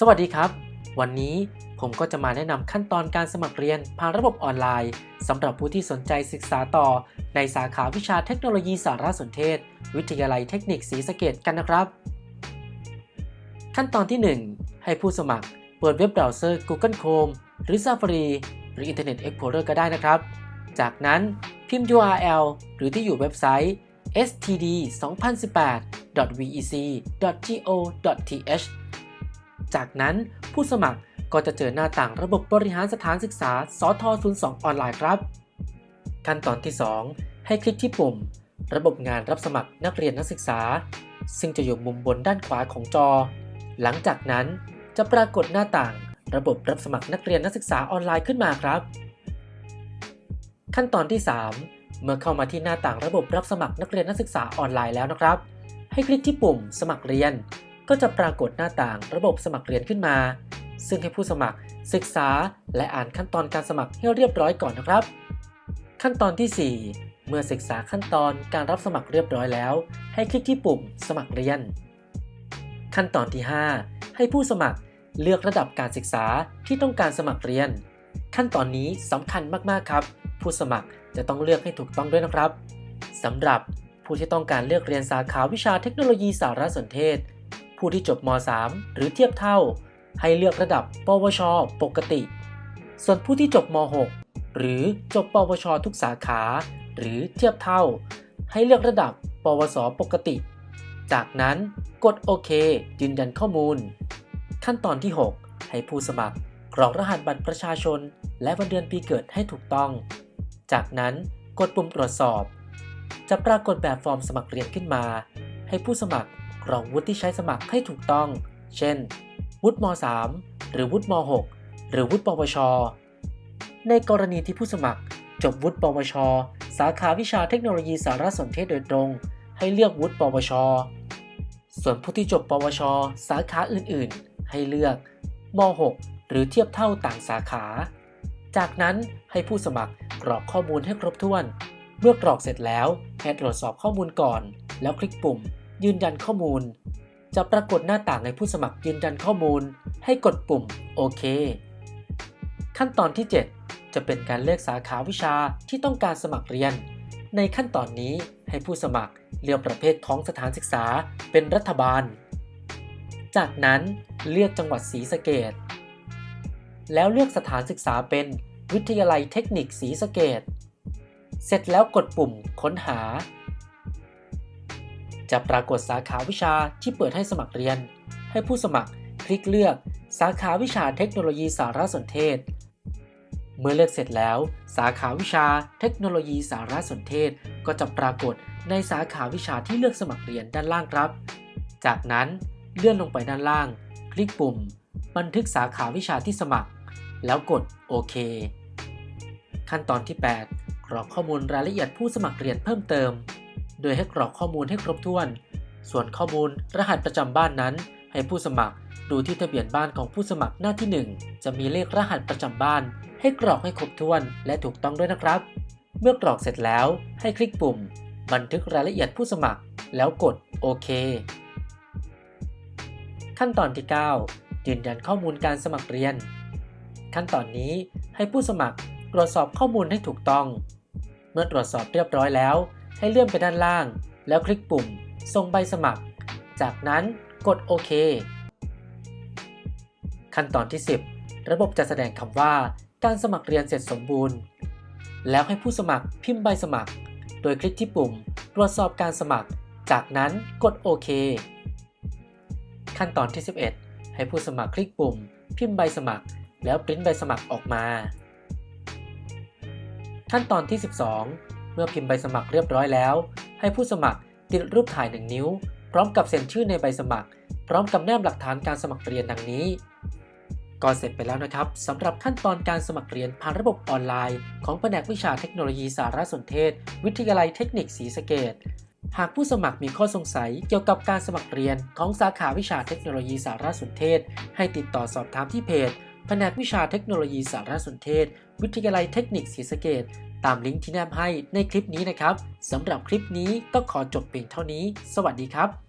สวัสดีครับ วันนี้ผมก็จะมาแนะนำขั้นตอนการสมัครเรียนผ่านระบบออนไลน์สำหรับผู้ที่สนใจศึกษาต่อ ในสาขาวิชาเทคโนโลยีสารสนเทศ วิทยาลัยเทคนิคศรีสะเกดกันนะครับ ขั้นตอนที่ 1 ให้ผู้สมัครเปิดเว็บเบราว์เซอร์ Google Chrome หรือ Safari หรือ Internet Explorer ก็ได้นะครับ จากนั้นพิมพ์ URL หรือที่อยู่เว็บไซต์ std2018.vec.go.th จากนั้นผู้สมัครก็จะเจอหน้าต่างระบบบริหารสถานศึกษาสท02 ออนไลน์ครับ ขั้นตอนที่ 2 ให้คลิกที่ปุ่ม ระบบงานรับสมัครนักเรียนนักศึกษา ซึ่งจะอยู่มุมบนด้านขวาของจอ หลังจากนั้นจะปรากฏหน้าต่าง ระบบรับสมัครนักเรียนนักศึกษาออนไลน์ขึ้นมาครับ ขั้นตอนที่ 3 เมื่อเข้ามาที่หน้าต่างระบบรับสมัครนักเรียนนักศึกษาออนไลน์แล้วนะครับ ให้คลิกที่ปุ่ม สมัครเรียน ก็จะปรากฏหน้าต่างระบบสมัครเรียนขึ้นมา ซึ่งให้ผู้สมัครศึกษาและอ่านขั้นตอนการสมัครให้เรียบร้อยก่อนนะครับ ขั้นตอนที่ 4 เมื่อศึกษาขั้นตอนการรับสมัครเรียบร้อยแล้ว ให้คลิกที่ปุ่มสมัครเรียน ขั้นตอนที่ 5 ให้ผู้สมัครเลือกระดับการศึกษาที่ต้องการสมัครเรียน ขั้นตอนนี้สำคัญมากๆครับ ผู้สมัครจะต้องเลือกให้ถูกต้องด้วยนะครับสำหรับผู้ที่ต้องการเลือกเรียนสาขาวิชาเทคโนโลยีสารสนเทศ ผู้ที่จบม .3 หรือเทียบเท่า ให้เลือกระดับ ปวช ปกติ ส่วนผู้ที่จบม .6 หรือจบ ปวช ทุกสาขา หรือเทียบเท่า ให้เลือกระดับ ปวส ปกติ จากนั้นกดโอเค ยืนยันข้อมูล ขั้นตอนที่ 6 ให้ผู้สมัครกรอกรหัสบัตรประชาชน และวันเดือนปีเกิดให้ถูกต้อง จากนั้นกดปุ่มตรวจสอบ จะปรากฏแบบฟอร์มสมัครเรียนขึ้นมา ให้ผู้สมัคร รอกวุฒิที่ใช้สมัครให้ถูกต้อง เช่น วุฒิม .3 หรือวุฒิม .6 หรือวุฒิปวช ในกรณีที่ผู้สมัคร จบวุฒิปวช สาขาวิชาเทคโนโลยีสารสนเทศโดยตรง ให้เลือกวุฒิปวช ส่วนผู้ที่จบปวช สาขาอื่น ๆ ให้เลือกม .6 หรือเทียบเท่าต่างสาขา จากนั้นให้ผู้สมัครกรอกข้อมูลให้ครบถ้วน เมื่อกรอกเสร็จแล้วให้ตรวจสอบข้อมูลก่อน แล้วคลิกปุ่ม ยืนยันข้อมูล จะปรากฏหน้าต่างในผู้สมัครยืนยันข้อมูล ให้กดปุ่มโอเค ขั้นตอนที่ 7 จะเป็นการเลือกสาขาวิชาที่ต้องการสมัครเรียน ในขั้นตอนนี้ให้ผู้สมัครเลือกประเภทของสถานศึกษาเป็นรัฐบาล จากนั้นเลือกจังหวัดศรีสะเกดแล้วเลือกสถานศึกษาเป็นวิทยาลัยเทคนิคศรีสะเกดเสร็จแล้วกดปุ่มค้นหา จะปรากฏสาขาวิชาที่เปิดให้สมัครเรียน ให้ผู้สมัครคลิกเลือก สาขาวิชาเทคโนโลยีสารสนเทศ เมื่อเลือกเสร็จแล้ว สาขาวิชาเทคโนโลยีสารสนเทศ ก็จะปรากฏในสาขาวิชาที่เลือกสมัครเรียนด้านล่างครับ จากนั้นเลื่อนลงไปด้านล่าง คลิกปุ่ม บันทึกสาขาวิชาที่สมัคร แล้วกดโอเค ขั้นตอนที่ 8กรอกข้อมูลรายละเอียดผู้สมัครเรียนเพิ่มเติม โดยให้กรอกข้อมูลให้ครบถ้วน ส่วนข้อมูลรหัสประจำบ้านนั้น ให้ผู้สมัครดูที่ทะเบียนบ้านของผู้สมัครหน้าที่ 1 จะมีเลขรหัสประจำบ้าน ให้กรอกให้ครบถ้วนและถูกต้องด้วยนะครับ เมื่อกรอกเสร็จแล้วให้คลิกปุ่ม บันทึกรายละเอียดผู้สมัคร แล้วกดโอเค ขั้นตอนที่ 9 ยืนยันข้อมูลการสมัครเรียน ขั้นตอนนี้ให้ผู้สมัครตรวจสอบข้อมูลให้ถูกต้อง เมื่อตรวจสอบเรียบร้อยแล้ว ให้เลื่อนไปด้านล่าง แล้วคลิกปุ่ม ส่งใบสมัคร จากนั้นกดโอเค ขั้นตอนที่ 10 ระบบจะแสดงคำว่าการสมัครเรียนเสร็จสมบูรณ์ แล้วให้ผู้สมัครพิมพ์ใบสมัคร โดยคลิกที่ปุ่ม ตรวจสอบการสมัคร จากนั้นกดโอเค ขั้นตอนที่ 11 ให้ผู้สมัครคลิกปุ่ม พิมพ์ใบสมัคร แล้วปริ้นใบสมัครออกมา ขั้นตอนที่ 12 เมื่อพิมพ์ใบสมัครเรียบร้อยแล้ว ให้ผู้สมัครติดรูปถ่าย 1 นิ้ว พร้อมกับเซ็นชื่อในใบสมัคร พร้อมกับแนบหลักฐานการสมัครเรียนดังนี้ก็เสร็จไปแล้วนะครับสำหรับขั้นตอนการสมัครเรียนผ่านระบบออนไลน์ ของแผนกวิชาเทคโนโลยีสารสนเทศ วิทยาลัยเทคนิคศรีสะเกดหากผู้สมัครมีข้อสงสัยเกี่ยวกับการสมัครเรียนของสาขาวิชาเทคโนโลยีสารสนเทศ ให้ติดต่อสอบถามที่เพจแผนกวิชาเทคโนโลยีสารสนเทศ วิทยาลัยเทคนิคศรีสะเกด ตามลิงก์ที่แนบให้ในคลิปนี้นะครับสำหรับคลิปนี้ก็ขอจบเพียงเท่านี้ สวัสดีครับ